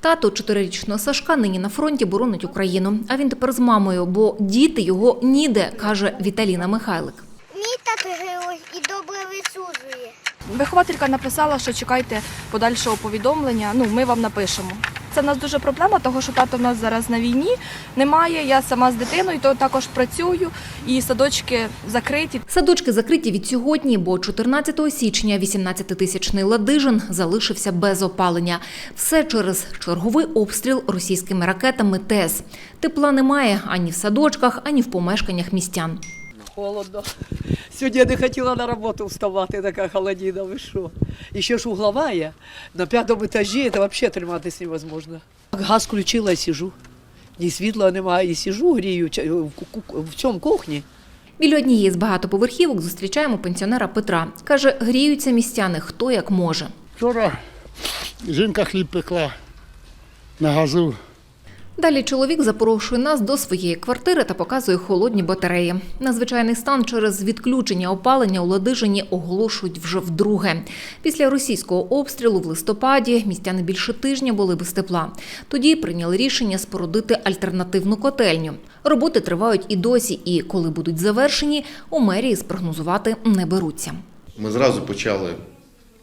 Тато чотирирічного Сашка нині на фронті боронить Україну. А він тепер з мамою, бо діти його ніде, каже Віталіна Михайлик. Мій тато герой і добре висуджує. Вихователька написала, що чекайте подальшого повідомлення. Ну, ми вам напишемо. Це в нас дуже проблема, того що тато в нас зараз на війні немає. Я сама з дитиною, то також працюю, і садочки закриті. Садочки закриті від сьогодні, бо 14 січня 18-тисячний Ладижин залишився без опалення. Все через черговий обстріл російськими ракетами ТЕС. Тепла немає ані в садочках, ані в помешканнях містян. Холодно. Сьогодні я не хотіла на роботу вставати, така холодина, ви що? І ще ж угловая, на п'ятому етажі, це взагалі триматися невозможно. Газ включила сижу. Ні світла немає, і сижу, грію в цьому кухні. Біля однієї з багатоповерхівок зустрічаємо пенсіонера Петра. Каже, гріються містяни хто як може. Вчора жінка хліб пекла на газу. Далі чоловік запрошує нас до своєї квартири та показує холодні батареї. Надзвичайний стан через відключення опалення у Ладижині оголошують вже вдруге. Після російського обстрілу в листопаді містяни більше тижня були без тепла. Тоді прийняли рішення спорудити альтернативну котельню. Роботи тривають і досі, і коли будуть завершені, у мерії спрогнозувати не беруться. Ми зразу почали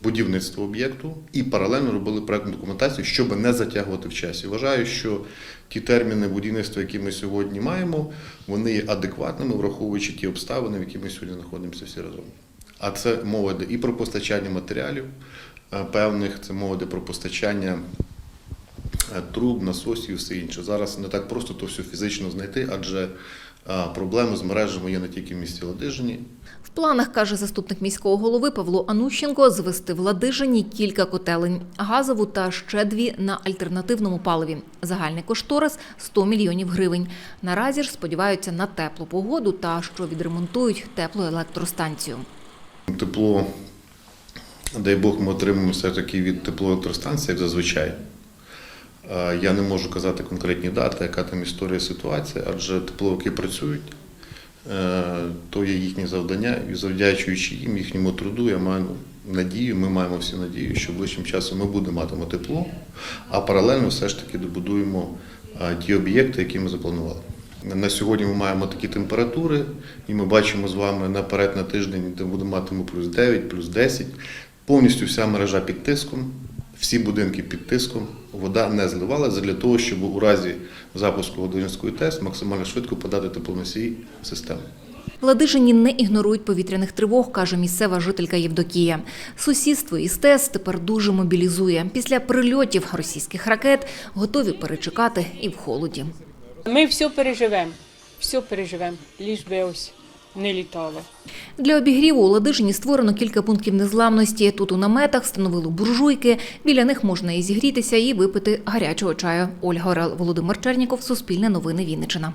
будівництво об'єкту і паралельно робили проектну документацію, щоб не затягувати в часі. Вважаю, що ті терміни будівництва, які ми сьогодні маємо, вони є адекватними, враховуючи ті обставини, в які ми сьогодні знаходимося всі разом. А це мова йде і про постачання матеріалів е, певних, це мова йде про постачання труб, насосів і все інше. Зараз не так просто то все фізично знайти, адже е, проблеми з мережами є не тільки в місті Ладижині, В планах, каже заступник міського голови Павло Анущенко, звести в Ладижині кілька котелень – газову та ще дві на альтернативному паливі. Загальний кошторис – 100 мільйонів гривень. Наразі ж сподіваються на теплу погоду та що відремонтують теплу електростанцію. Тепло, дай Бог, ми отримаємо все-таки від теплоелектростанції, як зазвичай. Е, Я не можу казати конкретні дати, яка там історія ситуація, адже тепловики працюють, Е, то є їхнє завдання, і завдячуючи їм, їхньому труду, я маю надію, ми маємо всі надію, що ближчим часом ми будемо матиме тепло, а паралельно все ж таки добудуємо е, ті об'єкти, які ми запланували. На сьогодні ми маємо такі температури, і ми бачимо з вами наперед на тиждень, де будемо матиме плюс 9, плюс 10. Повністю вся мережа під тиском, всі будинки під тиском. Вода не зливалася для того, щоб у разі запуску Годинської ТЕС максимально швидко подати теплоносій системи. В Ладижині не ігнорують повітряних тривог, каже місцева жителька Євдокія. Сусідство із ТЕС тепер дуже мобілізує. Після прильотів російських ракет готові перечекати і в холоді. Ми все переживемо, все переживемо, ліж би ось не літала. Для обігріву у Ладижині створено кілька пунктів незламності. Тут у наметах встановили буржуйки. Біля них можна і зігрітися, і випити гарячого чаю. Ольга Орел, Володимир Черніков, Суспільне новини Вінниччина.